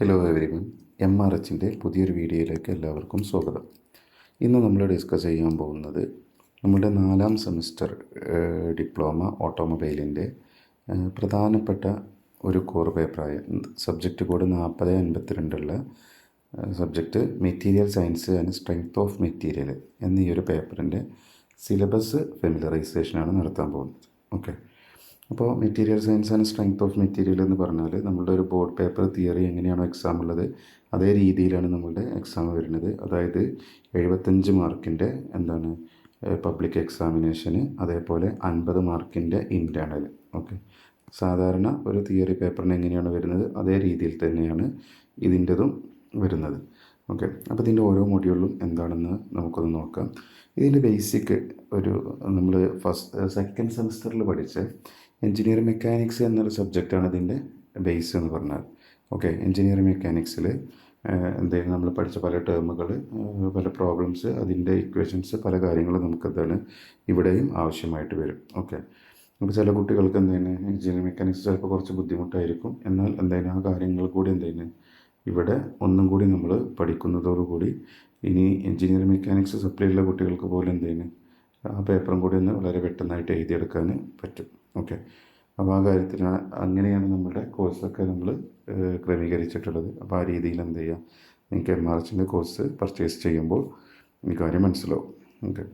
Hello everyone M R എച്ചിന്റെ പുതിയൊരു വീഡിയോയിലേക്ക് എല്ലാവർക്കും സ്വാഗതം. ഇന്ന് നമ്മൾ ഡിസ്കസ് ചെയ്യാൻ പോകുന്നത് നമ്മുടെ നാലാം സെമിസ്റ്റർ ഡിപ്ലോമ ഓട്ടോമൊബൈലിന്റെ പ്രധാനപ്പെട്ട ഒരു കോർ പേപ്പറായ സബ്ജക്റ്റ് കോഡ് നാൽപ്പത് അൻപത്തിരണ്ടുള്ള subject material science and strength of material എന്നീ ഒരു പേപ്പറിന്റെ സിലബസ് ഫെമിലറൈസേഷനാണ് നടത്താൻ പോകുന്നത്. ഓക്കെ അപ്പോൾ material science and strength of material എന്ന് പറഞ്ഞാൽ നമ്മളുടെ ഒരു ബോർഡ് പേപ്പർ തിയറി എങ്ങനെയാണോ എക്സാം ഉള്ളത് അതേ രീതിയിലാണ് നമ്മളുടെ എക്സാം വരുന്നത്. അതായത് എഴുപത്തഞ്ച് മാർക്കിന്റെ എന്താണ് പബ്ലിക് എക്സാമിനേഷന് അതേപോലെ അൻപത് മാർക്കിന്റെ ഇന്റേണൽ ഓക്കെ സാധാരണ ഒരു തിയറി പേപ്പറിന് എങ്ങനെയാണ് വരുന്നത് അതേ രീതിയിൽ തന്നെയാണ് ഇതിന്റെതും വരുന്നത്. ഓക്കെ അപ്പോൾ ഇതിന്റെ ഓരോ മൊഡ്യൂളിലും എന്താണെന്ന് നമുക്കൊന്ന് നോക്കാം. ഇതിന്റെ ബേസിക് ഒരു നമ്മൾ ഫസ്റ്റ് സെക്കൻഡ് സെമിസ്റ്ററിൽ പഠിച്ച എഞ്ചിനീയറിംഗ് മെക്കാനിക്സ് എന്നൊരു സബ്ജക്റ്റാണ് ഇതിന്റെ ബേസ് എന്ന് പറഞ്ഞാൽ. ഓക്കെ എഞ്ചിനീയറിംഗ് മെക്കാനിക്സിൽ എന്തെങ്കിലും നമ്മൾ പഠിച്ച പല ടേമുകൾ പല പ്രോബ്ലംസ് അതിന്റെ ഇക്വേഷൻസ് പല കാര്യങ്ങളും നമുക്കെന്താണ് ഇവിടെയും ആവശ്യമായിട്ട് വരും. ഓക്കെ അപ്പോൾ ചില കുട്ടികൾക്ക് എന്താണ് എഞ്ചിനീയറിംഗ് മെക്കാനിക്സ് ചിലപ്പോൾ കുറച്ച് ബുദ്ധിമുട്ടായിരിക്കും. എന്നാൽ എന്താണ് ആ കാര്യങ്ങൾ കൂടി എന്താണ് ഇവിടെ ഒന്നും കൂടി നമ്മൾ പഠിക്കുന്നതോടുകൂടി ഇനി എഞ്ചിനീയറിംഗ് മെക്കാനിക്സ് സപ്ലൈ ഉള്ള കുട്ടികൾക്ക് പോലും എന്താണ് ആ പേപ്പറും കൂടി ഒന്ന് വളരെ പെട്ടെന്നായിട്ട് എഴുതിയെടുക്കാൻ പറ്റും. ഓക്കെ. അപ്പോൾ ആ കാര്യത്തിൽ അങ്ങനെയാണ് നമ്മുടെ കോഴ്സൊക്കെ നമ്മൾ ക്രമീകരിച്ചിട്ടുള്ളത്. അപ്പോൾ ആ രീതിയിൽ എന്ത് ചെയ്യുക നിങ്ങൾക്ക് എം ആർ എച്ചിന്റെ കോഴ്സ് പർച്ചേസ് ചെയ്യുമ്പോൾ ഈ കാര്യം മനസ്സിലാവും. ഓക്കെ.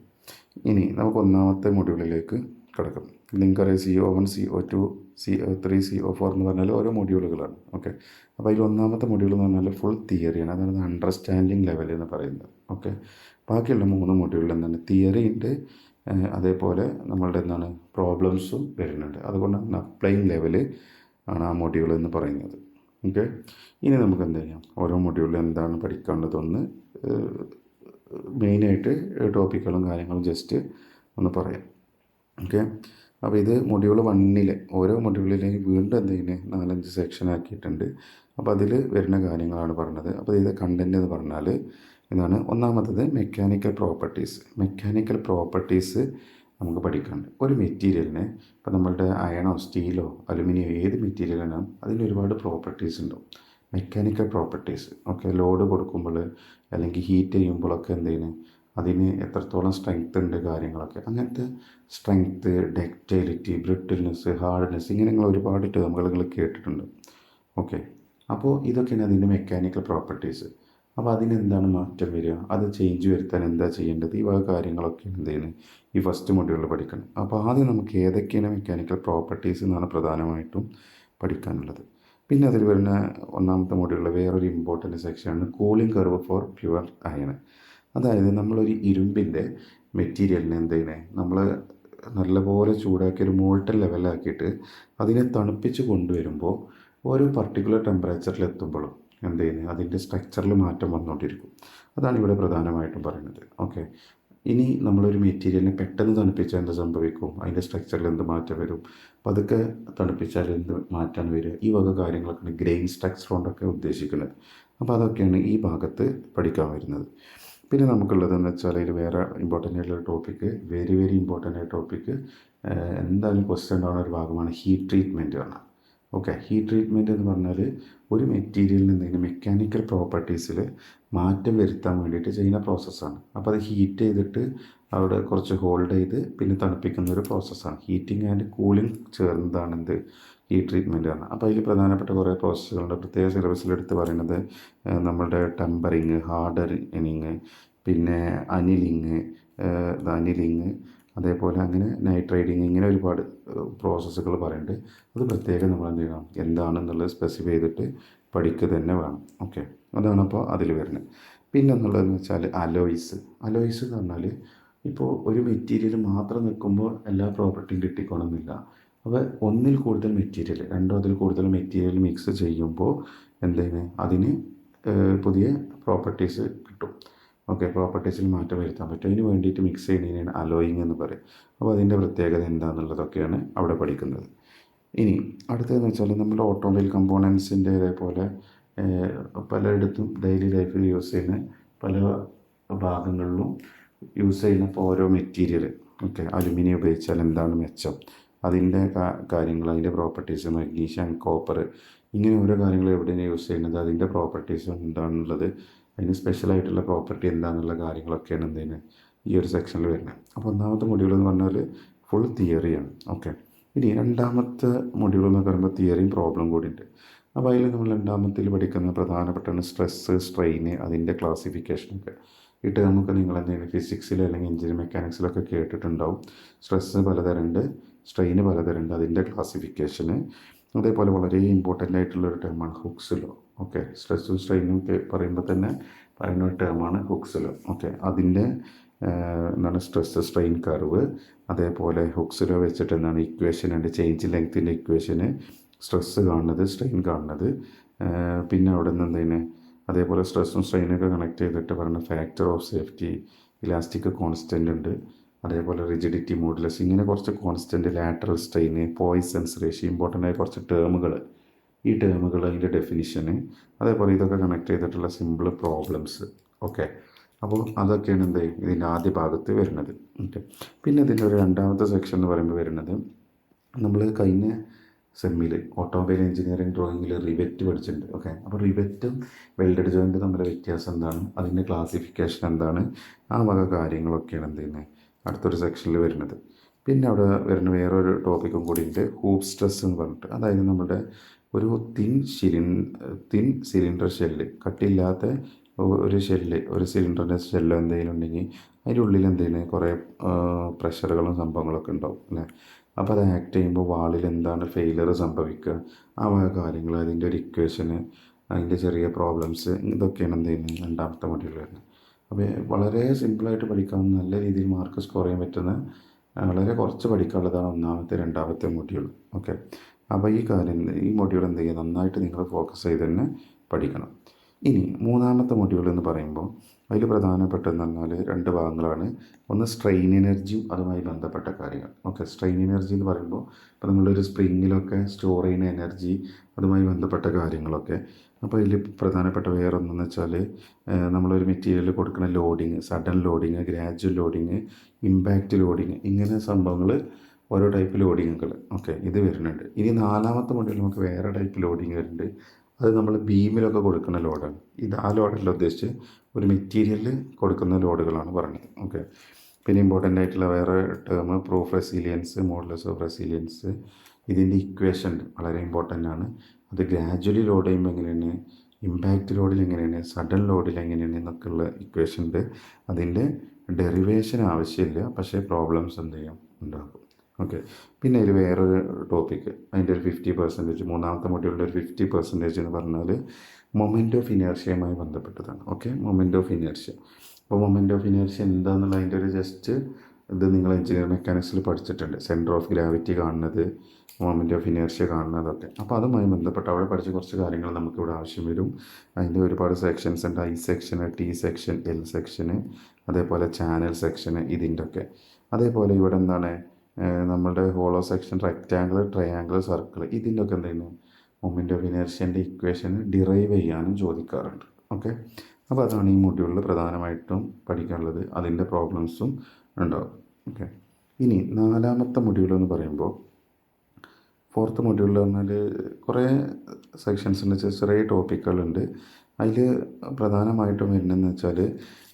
ഇനി നമുക്ക് ഒന്നാമത്തെ മൊഡ്യൂളിലേക്ക് കിടക്കാം. നിങ്ങൾക്കറിയാം C O one C O two C O three C O four എന്ന് പറഞ്ഞാൽ ഓരോ മൊഡ്യൂളുകളാണ്. ഓക്കെ. അപ്പോൾ അതിൽ ഒന്നാമത്തെ മൊഡ്യൂൾ എന്ന് പറഞ്ഞാൽ ഫുൾ തിയറിയാണ് അതാണ് അണ്ടർസ്റ്റാൻഡിങ് ലെവൽ എന്ന് പറയുന്നത്. ഓക്കെ. ബാക്കിയുള്ള മൂന്ന് മൊഡ്യൂളിൽ എന്താണ്? തിയറി ഉണ്ട് ഏഹ് അതേപോലെ നമ്മളുടെ എന്താണ് പ്രോബ്ലംസും വരുന്നുണ്ട്. അതുകൊണ്ടാണ് അപ്ലൈങ് ലെവൽ ആണ് ആ മൊഡ്യൂൾ എന്ന് പറയുന്നത്. ഓക്കെ ഇനി നമുക്ക് എന്ത് ചെയ്യാം? ഓരോ മൊഡ്യൂളിൽ എന്താണ് പഠിക്കേണ്ടതെന്ന് മെയിനായിട്ട് ടോപ്പിക്കുകളും കാര്യങ്ങളും ജസ്റ്റ് ഒന്ന് പറയാം. ഓക്കെ അപ്പോൾ ഇത് മൊഡ്യൂൾ വണ്ണിലെ ഓരോ മൊഡ്യൂളിലെയും വീണ്ടും എന്തെങ്കിലും നാലഞ്ച് സെക്ഷൻ ആക്കിയിട്ടുണ്ട്. അപ്പോൾ അതിൽ വരുന്ന കാര്യങ്ങളാണ് പറഞ്ഞത്. അപ്പോൾ ഇത് കണ്ടന്റ് എന്ന് പറഞ്ഞാൽ ഇതാണ് ഒന്നാമത്തത് മെക്കാനിക്കൽ പ്രോപ്പർട്ടീസ് മെക്കാനിക്കൽ പ്രോപ്പർട്ടീസ് നമുക്ക് പഠിക്കാനുണ്ട്. ഒരു മെറ്റീരിയലിന് ഇപ്പോൾ നമ്മളുടെ അയണോ സ്റ്റീലോ അലുമിനിയോ ഏത് മെറ്റീരിയലാണ് അതിന് ഒരുപാട് പ്രോപ്പർട്ടീസ് ഉണ്ടാവും. മെക്കാനിക്കൽ പ്രോപ്പർട്ടീസ് ഓക്കെ ലോഡ് കൊടുക്കുമ്പോൾ അല്ലെങ്കിൽ ഹീറ്റ് ചെയ്യുമ്പോഴൊക്കെ എന്തെയ്യുന്നു അതിന് എത്രത്തോളം സ്ട്രെങ്ത് ഉണ്ട് കാര്യങ്ങളൊക്കെ. അങ്ങനത്തെ സ്ട്രെങ്ത്ത് ഡെക്റ്റൈലിറ്റി ബ്രിട്ടിൽനെസ് ഹാർഡ്നെസ് ഇങ്ങനെയുള്ള ഒരുപാട് ടേമുകൾ നിങ്ങൾ കേട്ടിട്ടുണ്ട്. ഓക്കെ അപ്പോൾ ഇതൊക്കെയാണ് അതിന്റെ മെക്കാനിക്കൽ പ്രോപ്പർട്ടീസ് അപ്പോൾ അതിനെന്താണ് മാറ്റം വരിക? അത് ചേഞ്ച് വരുത്താൻ എന്താ ചെയ്യേണ്ടത്? ഈ വക കാര്യങ്ങളൊക്കെ എന്ത് ഈ ഫസ്റ്റ് മൊഡ്യൂളിൽ പഠിക്കണം. അപ്പോൾ ആദ്യം നമുക്ക് ഏതൊക്കെയാണ് മെക്കാനിക്കൽ പ്രോപ്പർട്ടീസ് എന്നാണ് പ്രധാനമായിട്ടും പഠിക്കാനുള്ളത്. പിന്നെ അതിൽ വരുന്ന ഒന്നാമത്തെ മൊഡ്യൂളിൽ വേറൊരു ഇമ്പോർട്ടന്റ് സെക്ഷനാണ് cooling curve for pure iron അതായത് നമ്മളൊരു ഇരുമ്പിന്റെ മെറ്റീരിയലിനെ എന്ത് നമ്മൾ നല്ലപോലെ ചൂടാക്കി ഒരു മോൾട്ടൻ ലെവലാക്കിയിട്ട് അതിനെ തണുപ്പിച്ച് കൊണ്ടുവരുമ്പോൾ ഓരോ പർട്ടിക്കുലർ ടെമ്പറേച്ചറിൽ എത്തുമ്പോഴും എന്ത് ചെയ്യുന്നത് അതിന്റെ സ്ട്രക്ചറിൽ മാറ്റം വന്നുകൊണ്ടിരിക്കും അതാണ് ഇവിടെ പ്രധാനമായിട്ടും പറയുന്നത്. ഓക്കെ ഇനി നമ്മളൊരു മെറ്റീരിയലിനെ പെട്ടെന്ന് തണുപ്പിച്ചാൽ എന്ത് സംഭവിക്കും? അതിന്റെ സ്ട്രക്ചറിൽ എന്ത് മാറ്റം വരും? പതുക്കെ തണുപ്പിച്ചാൽ എന്ത് മാറ്റാൻ വരിക? ഈ വക കാര്യങ്ങളൊക്കെയാണ് ഗ്രെയിൻ സ്ട്രക്ചർ കൊണ്ടൊക്കെ ഉദ്ദേശിക്കുന്നത്. അപ്പോൾ അതൊക്കെയാണ് ഈ ഭാഗത്ത് പഠിക്കാൻ വരുന്നത്. പിന്നെ നമുക്കുള്ളതെന്ന് വെച്ചാൽ ഇതിൽ വേറെ ഇമ്പോർട്ടന്റ് ആയിട്ടുള്ള ടോപ്പിക്ക് വെരി വെരി ഇമ്പോർട്ടന്റ് ആയ ടോപ്പിക്ക് എന്തായാലും ക്വസ്റ്റ്യൻ ഉണ്ടാകുന്ന ഒരു ഭാഗമാണ് ഹീറ്റ് ട്രീറ്റ്മെന്റ് ആണ് ഓക്കെ ഹീറ്റ് ട്രീറ്റ്മെന്റ് എന്ന് പറഞ്ഞാൽ ഒരു മെറ്റീരിയലിൽ നിന്ന് മെക്കാനിക്കൽ പ്രോപ്പർട്ടീസിൽ മാറ്റം വരുത്താൻ വേണ്ടിയിട്ട് ചെയ്യുന്ന പ്രോസസ്സാണ് അപ്പോൾ അത് ഹീറ്റ് ചെയ്തിട്ട് അവിടെ കുറച്ച് ഹോൾഡ് ചെയ്ത് പിന്നെ തണുപ്പിക്കുന്ന ഒരു പ്രോസസ്സാണ് ഹീറ്റിംഗ് ആൻഡ് കൂളിംഗ് ചേർന്നതാണ് എന്ത്? ഈ ട്രീറ്റ്മെന്റ് ആണ് അപ്പോൾ അതിൽ പ്രധാനപ്പെട്ട കുറേ പ്രോസസ്സുകളുണ്ട് പ്രത്യേക സിലബസിൽ എടുത്ത് പറയുന്നത് നമ്മളുടെ ടെമ്പറിങ് ഹാർഡറിങ് പിന്നെ അനിലിങ് അനിലിങ് അതേപോലെ അങ്ങനെ നൈറ്റ് റൈഡിങ് ഇങ്ങനെ ഒരുപാട് പ്രോസസ്സുകൾ പറയുന്നുണ്ട് അത് പ്രത്യേകം നമ്മൾ എന്ത് ചെയ്യണം? എന്താണെന്നുള്ളത് സ്പെസിഫൈ ചെയ്തിട്ട് പഠിക്കുക തന്നെ വേണം. ഓക്കെ അതാണ് അപ്പോൾ അതിൽ വരുന്നത്. പിന്നെ എന്നുള്ളതെന്ന് വെച്ചാൽ അലോയ്സ് അലോയ്സ് എന്ന് പറഞ്ഞാൽ ഇപ്പോൾ ഒരു മെറ്റീരിയൽ മാത്രം നിൽക്കുമ്പോൾ എല്ലാ പ്രോപ്പർട്ടിയും കിട്ടിക്കോണമെന്നില്ല അപ്പോൾ ഒന്നിൽ കൂടുതൽ മെറ്റീരിയൽ രണ്ടോ അതിൽ കൂടുതൽ മെറ്റീരിയൽ മിക്സ് ചെയ്യുമ്പോൾ എന്താണ് അതിന് പുതിയ പ്രോപ്പർട്ടീസ് കിട്ടും. ഓക്കെ പ്രോപ്പർട്ടീസിൽ മാറ്റം വരുത്താൻ പറ്റും. അതിന് വേണ്ടിയിട്ട് മിക്സ് ചെയ്യുന്നതിനാണ് അലോയിങ് എന്ന് പറയും. അപ്പോൾ അതിന്റെ പ്രത്യേകത എന്താണെന്നുള്ളതൊക്കെയാണ് അവിടെ പഠിക്കുന്നത്. ഇനി അടുത്തതെന്ന് വെച്ചാൽ നമ്മുടെ ഓട്ടോമൊബൈൽ കമ്പോണൻസിന്റെ ഇതേപോലെ പലയിടത്തും ഡെയിലി ലൈഫിൽ യൂസ് ചെയ്യുന്ന പല ഭാഗങ്ങളിലും യൂസ് ചെയ്യുന്ന ഓരോ മെറ്റീരിയൽ ഓക്കെ അലുമിനിയം ഉപയോഗിച്ചാൽ എന്താണ് മെച്ചം? അതിന്റെ കാര്യങ്ങൾ അതിന്റെ പ്രോപ്പർട്ടീസ് മഗ്നീഷ്യം കോപ്പർ ഇങ്ങനെ ഓരോ കാര്യങ്ങൾ എവിടെയാണ് യൂസ് ചെയ്യുന്നത്? അതിന്റെ പ്രോപ്പർട്ടീസ് എന്താണുള്ളത് അതിന് സ്പെഷ്യലായിട്ടുള്ള പ്രോപ്പർട്ടി എന്താണെന്നുള്ള കാര്യങ്ങളൊക്കെയാണ് എന്തിന് ഈ ഒരു സെക്ഷനിൽ വരുന്നത് അപ്പോൾ ഒന്നാമത്തെ മൊഡ്യൂൾ എന്ന് പറഞ്ഞാൽ ഫുൾ തിയറിയാണ് ഓക്കെ ഇനി രണ്ടാമത്തെ മൊഡ്യൂൾ എന്ന് പറയുമ്പോൾ തിയറിയും പ്രോബ്ലം കൂടി ഉണ്ട് അപ്പോൾ അതിൽ നമ്മൾ രണ്ടാമത്തിൽ പഠിക്കുന്ന പ്രധാനപ്പെട്ട സ്ട്രെസ്സ് സ്ട്രെയിന് അതിന്റെ ക്ലാസിഫിക്കേഷനൊക്കെ ഇട്ട് നമുക്ക് നിങ്ങൾ എന്തെങ്കിലും ഫിസിക്സിൽ അല്ലെങ്കിൽ എഞ്ചിനീയറിംഗ് മെക്കാനിക്സിലൊക്കെ കേട്ടിട്ടുണ്ടാവും. സ്ട്രെസ്സ് പലതരമുണ്ട് സ്ട്രെയിന് പലതരമുണ്ട് അതിന്റെ ക്ലാസിഫിക്കേഷന് അതേപോലെ വളരെ ഇമ്പോർട്ടന്റ് ആയിട്ടുള്ളൊരു ടേമാണ് ഹുക്സിലോ ഓക്കെ സ്ട്രെസ്സും സ്ട്രെയിനും പറയുമ്പോൾ തന്നെ പറയുന്ന ഒരു ടേമാണ് ഹുക്സിലോ ഓക്കെ അതിന്റെ എന്താണ് സ്ട്രെസ് സ്ട്രെയിൻ കർവ് അതേപോലെ ഹുക്സിലോ വെച്ചിട്ട് എന്താണ് ഇക്വേഷൻ ഉണ്ട് ചേഞ്ച് ലെങ്ത്തിന്റെ ഇക്വേഷന് സ്ട്രെസ്സ് കാണുന്നത് സ്ട്രെയിൻ കാണുന്നത്. പിന്നെ അവിടെ നിന്ന് എന്തെങ്കിലും അതേപോലെ സ്ട്രെസ്സും സ്ട്രെയിനൊക്കെ കണക്ട് ചെയ്തിട്ട് പറയുന്ന factor of safety elastic constant ഉണ്ട്. അതേപോലെ റിജിഡിറ്റി മോഡുലസ് ഇങ്ങനെ കുറച്ച് constant lateral strain Poisson's ratio important ആയ കുറച്ച് ടേമുകൾ ഈ ടേമുകൾ അതിന്റെ ഡെഫിനിഷന് അതേപോലെ ഇതൊക്കെ കണക്ട് ചെയ്തിട്ടുള്ള സിമ്പിൾ പ്രോബ്ലംസ് ഓക്കെ അപ്പോൾ അതൊക്കെയാണ് എന്ത് ഇതിന്റെ ആദ്യ ഭാഗത്ത് വരുന്നത്. ഓക്കെ പിന്നെ ഇതിന്റെ ഒരു രണ്ടാമത്തെ സെക്ഷൻ എന്ന് പറയുമ്പോൾ വരുന്നത് നമ്മൾ കഴിഞ്ഞ സെമ്മിൽ ഓട്ടോമൊബൈൽ എഞ്ചിനീയറിംഗ് ഡ്രോയിങ്ങിൽ റിവെറ്റ് പഠിച്ചിട്ടുണ്ട്. ഓക്കെ അപ്പോൾ റിവെറ്റും വെൽഡഡ് ജോയിന്റ് തമ്മിലെ വ്യത്യാസം എന്താണ്? അതിന്റെ ക്ലാസിഫിക്കേഷൻ എന്താണ്? ആ വക കാര്യങ്ങളൊക്കെയാണ് എന്ത് ചെയ്യുന്നത്? അടുത്തൊരു സെക്ഷനിൽ വരുന്നത്. പിന്നെ അവിടെ വരുന്ന വേറൊരു ടോപ്പിക്കും കൂടി ഉണ്ട് ഹൂപ്പ് സ്ട്രെസ് എന്ന് പറഞ്ഞിട്ട്. അതായത് നമ്മുടെ ഒരു തിൻ സിലിൻ തിൻ സിലിണ്ടർ ഷെല്ല് കട്ടില്ലാത്ത ഒരു ഷെല്ല് ഒരു സിലിണ്ടറിന്റെ ഷെല്ല് എന്തെങ്കിലും ഉണ്ടെങ്കിൽ അതിന്റെ ഉള്ളിൽ എന്തെങ്കിലും കുറേ പ്രഷറുകളും സംഭവങ്ങളൊക്കെ ഉണ്ടാവും അല്ലേ? അപ്പോൾ അത് ആക്ട് ചെയ്യുമ്പോൾ വാളിൽ എന്താണ് ഫെയിലർ സംഭവിക്കുക? ആ കാര്യങ്ങൾ അതിന്റെ ഒരു ഇക്വേഷന് അതിന്റെ ചെറിയ പ്രോബ്ലംസ് ഇതൊക്കെയാണ് എന്തെങ്കിലും രണ്ടാമത്തെ മൊഡ്യൂൾ വരുന്നത്. അപ്പോൾ വളരെ സിമ്പിളായിട്ട് പഠിക്കാവുന്ന നല്ല രീതിയിൽ മാർക്ക് സ്കോർ ചെയ്യാൻ പറ്റുന്ന വളരെ കുറച്ച് പഠിക്കാനുള്ളതാണ് ഒന്നാമത്തെ രണ്ടാമത്തെ മൊഡ്യൂൾ. ഓക്കെ. അപ്പോൾ ഈ കാര്യം ഈ മൊഡ്യൂൾ എന്ത് ചെയ്യുക നന്നായിട്ട് നിങ്ങൾ ഫോക്കസ് ചെയ്ത് തന്നെ പഠിക്കണം. ഇനി മൂന്നാമത്തെ മൊഡ്യൂൾ എന്ന് പറയുമ്പോൾ അതിൽ പ്രധാനപ്പെട്ടതെന്ന് പറഞ്ഞാൽ രണ്ട് ഭാഗങ്ങളാണ്. ഒന്ന് സ്ട്രെയിൻ എനർജിയും അതുമായി ബന്ധപ്പെട്ട കാര്യങ്ങൾ. ഓക്കെ സ്ട്രെയിൻ എനർജി എന്ന് പറയുമ്പോൾ ഇപ്പോൾ നമ്മളൊരു സ്പ്രിങ്ങിലൊക്കെ സ്റ്റോർ ചെയ്യുന്ന എനർജി അതുമായി ബന്ധപ്പെട്ട കാര്യങ്ങളൊക്കെ. അപ്പോൾ ഇതിൽ പ്രധാനപ്പെട്ട വേറെ ഒന്നെന്ന് വെച്ചാൽ നമ്മളൊരു മെറ്റീരിയൽ കൊടുക്കുന്ന loading sudden loading gradual loading impact loading ഇങ്ങനെ സംഭവങ്ങൾ ഓരോ ടൈപ്പ് ലോഡിങ്ങുകൾ ഓക്കെ ഇത് വരുന്നുണ്ട്. ഇനി നാലാമത്തെ മൊഡ്യൂൾ നമുക്ക് വേറെ ടൈപ്പ് ലോഡിങ് വരുന്നുണ്ട്. അത് നമ്മൾ ബീമിലൊക്കെ കൊടുക്കുന്ന ലോഡാണ് ഇത് ആ ലോഡല്ല ഉദ്ദേശിച്ച് ഒരു മെറ്റീരിയലിൽ കൊടുക്കുന്ന ലോഡുകളാണ് പറഞ്ഞത്. ഓക്കെ പിന്നെ ഇമ്പോർട്ടന്റ് ആയിട്ടുള്ള വേറെ term proof resilience modulus of resilience ഇതിന്റെ ഇക്വേഷൻ വളരെ ഇമ്പോർട്ടന്റ് ആണ്. അത് ഗ്രാജുവലി ലോഡ് ചെയ്യുമ്പോൾ എങ്ങനെയാണ്? ഇമ്പാക്റ്റ് ലോഡിൽ എങ്ങനെയാണ്? സഡൻ ലോഡിൽ എങ്ങനെയാണ് എന്നൊക്കെയുള്ള ഇക്വേഷൻ ഉണ്ട്. അതിന്റെ ഡെറിവേഷൻ ആവശ്യമില്ല. പക്ഷേ പ്രോബ്ലംസ് എന്ത് ചെയ്യും? ഉണ്ടാകും. ഓക്കെ പിന്നെ ഇതിൽ വേറൊരു ടോപ്പിക്ക് അതിന്റെ ഒരു ഫിഫ്റ്റി പെർസെന്റേജ് മൂന്നാമത്തെ മൊഡ്യൂളിന്റെ ഒരു ഫിഫ്റ്റി പെർസെന്റേജ് എന്ന് പറഞ്ഞാൽ മൊമെന്റ് ഓഫ് ഇനേർഷ്യയുമായി ബന്ധപ്പെട്ടതാണ്. ഓക്കെ മൊമെന്റ് ഓഫ് ഇനേർഷ്യ അപ്പോൾ മൊമെന്റ് ഓഫ് ഇനേർഷ്യ എന്താണെന്നുള്ള അതിന്റെ ഒരു ജസ്റ്റ് ഇത് നിങ്ങൾ എഞ്ചിനീയർ മെക്കാനിക്സിൽ പഠിച്ചിട്ടുണ്ട്. സെന്റർ ഓഫ് ഗ്രാവിറ്റി കാണുന്നത് മൊമെന്റ് ഓഫ് ഇനേർഷ്യ കാണുന്നതൊക്കെ അപ്പോൾ അതുമായി ബന്ധപ്പെട്ട് അവിടെ പഠിച്ച കുറച്ച് കാര്യങ്ങൾ നമുക്കിവിടെ ആവശ്യം വരും. അതിന്റെ ഒരുപാട് സെക്ഷൻസ് ഉണ്ട്. I section T section L സെക്ഷന് അതേപോലെ ചാനൽ സെക്ഷന് ഇതിന്റെ ഒക്കെ അതേപോലെ ഇവിടെ എന്താണ്? നമ്മുടെ hollow section rectangle triangle circle ഇതിന്റെയൊക്കെ എന്ത് എന്തെങ്കിലും മൊമെന്റ് ഓഫ് ഇനേർഷ്യന്റെ ഇക്വേഷൻ ഡിറൈവ് ചെയ്യാനും ചോദിക്കാറുണ്ട്. ഓക്കെ അപ്പോൾ അതാണ് ഈ മൊഡ്യൂളിൽ പ്രധാനമായിട്ടും പഠിക്കാനുള്ളത്. അതിന്റെ പ്രോബ്ലംസും ഉണ്ടാവും. ഓക്കെ ഇനി നാലാമത്തെ മൊഡ്യൂൾ എന്ന് പറയുമ്പോൾ ഫോർത്ത് മൊഡ്യൂളിൽ പറഞ്ഞാൽ കുറേ സെക്ഷൻസ് ഉണ്ട് ചെറിയ ടോപ്പിക്കുകളുണ്ട് അതിൽ പ്രധാനമായിട്ടും വരുന്നതെന്ന് വെച്ചാൽ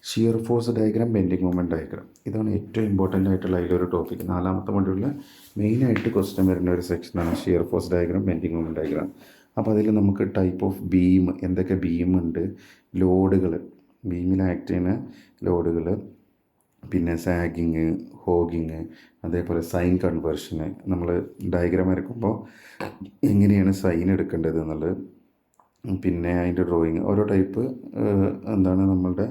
shear force diagram bending movement diagram ഇതാണ് ഏറ്റവും ഇമ്പോർട്ടന്റ് ആയിട്ടുള്ള അതിലൊരു ടോപ്പിക് നാലാമത്തെ മൊഡ്യൂളിൽ മെയിനായിട്ട് ക്വസ്റ്റ്യൻ വരുന്ന ഒരു സെക്ഷനാണ് shear force diagram bending movement diagram അപ്പോൾ അതിൽ നമുക്ക് ടൈപ്പ് ഓഫ് ബീം എന്തൊക്കെ ബീം ഉണ്ട്? ലോഡുകൾ ബീമിൽ ആക്ട് ചെയ്യുന്ന ലോഡുകൾ പിന്നെ സാഗിങ് ഹോഗിങ് അതേപോലെ സൈൻ കൺവേർഷന് നമ്മൾ ഡയഗ്രാം വരക്കുമ്പോൾ എങ്ങനെയാണ് സൈൻ എടുക്കേണ്ടത് എന്നുള്ളത്. പിന്നെ അതിന്റെ ഡ്രോയിങ് ഓരോ ടൈപ്പ് എന്താണ് നമ്മളുടെ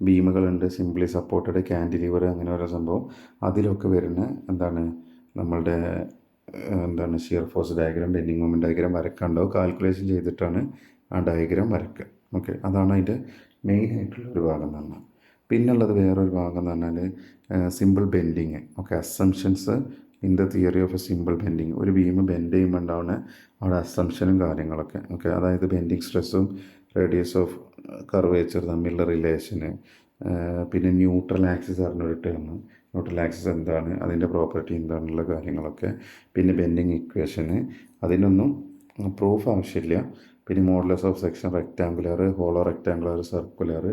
ബീമുകളുണ്ട് സിംപ്ലി സപ്പോർട്ടഡ് ക്യാൻഡിലിവർ അങ്ങനെ ഓരോ സംഭവം. അതിലൊക്കെ വരുന്ന എന്താണ് നമ്മളുടെ എന്താണ് shear force diagram bending moment diagram വരക്കാണ്ടാവും calculation ചെയ്തിട്ടാണ് ആ ഡയഗ്രാം വരക്കുക ഓക്കെ അതാണ് അതിന്റെ മെയിൻ ആയിട്ടുള്ള ഒരു ഭാഗം എന്ന് പറഞ്ഞാൽ. പിന്നുള്ളത് വേറൊരു ഭാഗം എന്ന് പറഞ്ഞാൽ simple bending okay assumptions in the theory of a simple bending ഒരു ബീം ബെൻഡ് ചെയ്യുമ്പോൾ ഉണ്ടാവുന്ന അവിടെ അസംഷനും കാര്യങ്ങളൊക്കെ. ഓക്കെ അതായത് ബെൻഡിങ് സ്ട്രെസ്സും റേഡിയസ് ഓഫ് കർവേച്ചർ തമ്മിലുള്ള റിലേഷന് പിന്നെ ന്യൂട്രൽ ആക്സിസ് പറഞ്ഞൊരു ടേം ന്യൂട്രൽ ആക്സിസ് എന്താണ്? അതിന്റെ പ്രോപ്പർട്ടി എന്താണെന്നുള്ള കാര്യങ്ങളൊക്കെ. പിന്നെ ബെൻഡിങ് ഇക്വേഷന്. അതിനൊന്നും പ്രൂഫ് ആവശ്യമില്ല. പിന്നെ modulus of section rectangular hollow rectangular circular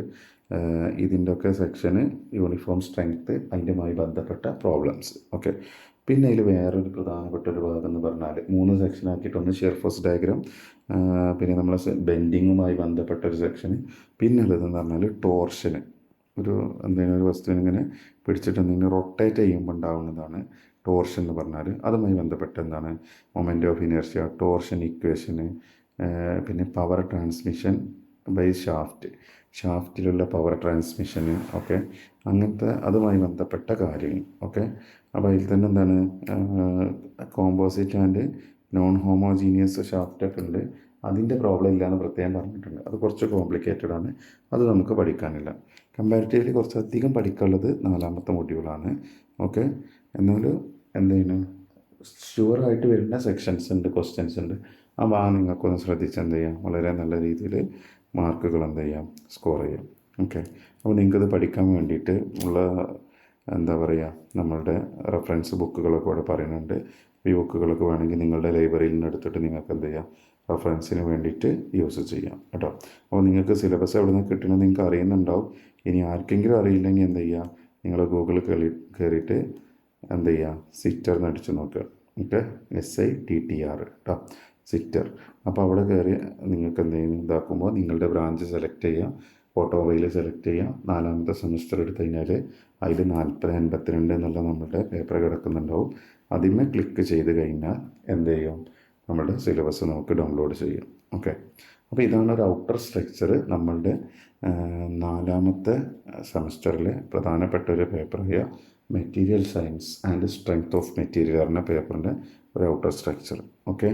ഇതിന്റെയൊക്കെ സെക്ഷന് യൂണിഫോം സ്ട്രെങ്ത്ത് അതിന്റെ ബന്ധപ്പെട്ട പ്രോബ്ലംസ്. ഓക്കെ. പിന്നെ അതിൽ വേറൊരു പ്രധാനപ്പെട്ട ഒരു ഭാഗം എന്ന് പറഞ്ഞാൽ മൂന്ന് സെക്ഷൻ ആക്കിയിട്ട് ഒന്ന് ഷെർഫസ് ഡയഗ്രാം പിന്നെ നമ്മൾ ബെൻഡിങ്ങുമായി ബന്ധപ്പെട്ട ഒരു സെക്ഷൻ പിന്നെ ഉള്ളതെന്ന് പറഞ്ഞാൽ ടോർഷന് ഒരു എന്തെങ്കിലും ഒരു വസ്തുവിനെ ഇങ്ങനെ പിടിച്ചിട്ട് എന്തെങ്കിലും റൊട്ടേറ്റ് ചെയ്യുമ്പോൾ ഉണ്ടാവുന്നതാണ് ടോർഷൻ എന്ന് പറഞ്ഞാൽ അതുമായി ബന്ധപ്പെട്ട് എന്താണ്? മൊമെന്റ് ഓഫ് ഇനർഷ്യ ടോർഷൻ ഇക്വേഷന് പിന്നെ പവർ ട്രാൻസ്മിഷൻ ബൈ ഷാഫ്റ്റ് ഷാഫ്റ്റിലുള്ള പവർ ട്രാൻസ്മിഷന് ഓക്കെ അങ്ങനത്തെ അതുമായി ബന്ധപ്പെട്ട കാര്യങ്ങൾ ഓക്കെ അപ്പോൾ അതിൽ തന്നെ എന്താണ് കോമ്പോസിറ്റ് ആൻഡ് നോൺ ഹോമോജീനിയസ് ഷാഫ്റ്റൊക്കെ ഉണ്ട്. അതിന്റെ പ്രോബ്ലം ഇല്ലയെന്ന് പ്രത്യേകം പറഞ്ഞിട്ടുണ്ട്. അത് കുറച്ച് കോംപ്ലിക്കേറ്റഡ് ആണ്. അത് നമുക്ക് പഠിക്കാനില്ല. കമ്പാരിറ്റീവ്ലി കുറച്ചധികം പഠിക്കാനുള്ളത് നാലാമത്തെ മൊഡ്യൂളാണ് ഓക്കെ എന്നാലും എന്തെയ്യണം ഷുവറായിട്ട് വരുന്ന സെക്ഷൻസ് ഉണ്ട് ക്വസ്റ്റ്യൻസ് ഉണ്ട്. ആ ഭാഗം നിങ്ങൾക്കൊന്ന് ശ്രദ്ധിച്ച് എന്ത് ചെയ്യാം? വളരെ നല്ല രീതിയിൽ മാർക്കുകൾ എന്ത് ചെയ്യാം? സ്കോർ ചെയ്യാം. ഓക്കെ അപ്പോൾ നിങ്ങൾക്കത് പഠിക്കാൻ വേണ്ടിയിട്ട് ഉള്ള എന്താ പറയുക നമ്മളുടെ റെഫറൻസ് ബുക്കുകളൊക്കെ ഇവിടെ പറയുന്നുണ്ട്. ഈ ബുക്കുകളൊക്കെ വേണമെങ്കിൽ നിങ്ങളുടെ ലൈബ്രറിയിൽ നിന്ന് എടുത്തിട്ട് നിങ്ങൾക്ക് എന്ത് ചെയ്യാം? റെഫറൻസിന് വേണ്ടിയിട്ട് യൂസ് ചെയ്യാം കേട്ടോ. അപ്പോൾ നിങ്ങൾക്ക് സിലബസ് എവിടെ നിന്ന് കിട്ടണമെന്ന് നിങ്ങൾക്ക് അറിയുന്നുണ്ടാവും. ഇനി ആർക്കെങ്കിലും അറിയില്ലെങ്കിൽ എന്ത് ചെയ്യുക നിങ്ങൾ ഗൂഗിൾ കയറി കയറിയിട്ട് എന്ത് ചെയ്യുക സിറ്റർ എന്ന് അടിച്ച് നോക്കുക. Okay S I T T R കേട്ടോ സിറ്റർ അപ്പോൾ അവിടെ കയറി നിങ്ങൾക്ക് എന്തെങ്കിലും ഇതാക്കുമ്പോൾ നിങ്ങളുടെ ബ്രാഞ്ച് സെലക്ട് ചെയ്യുക ഓട്ടോമൊബൈൽ സെലക്ട് ചെയ്യാം. നാലാമത്തെ സെമിസ്റ്റർ എടുത്തു കഴിഞ്ഞാൽ അതിൽ നാൽപ്പത് എൺപത്തിരണ്ട് എന്നുള്ള നമ്മുടെ പേപ്പർ കിടക്കുന്നുണ്ടാവും. അതിന്മേൽ ക്ലിക്ക് ചെയ്ത് കഴിഞ്ഞാൽ എന്ത് ചെയ്യും? നമ്മുടെ സിലബസ് നമുക്ക് ഡൗൺലോഡ് ചെയ്യാം. ഓക്കെ അപ്പോൾ ഇതാണ് ഒരു ഔട്ടർ സ്ട്രക്ചർ നമ്മളുടെ നാലാമത്തെ സെമസ്റ്ററിലെ പ്രധാനപ്പെട്ട ഒരു പേപ്പറായ material science and strength of material എന്ന പേപ്പറിന്റെ ഒരു ഔട്ടർ സ്ട്രക്ചർ ഓക്കെ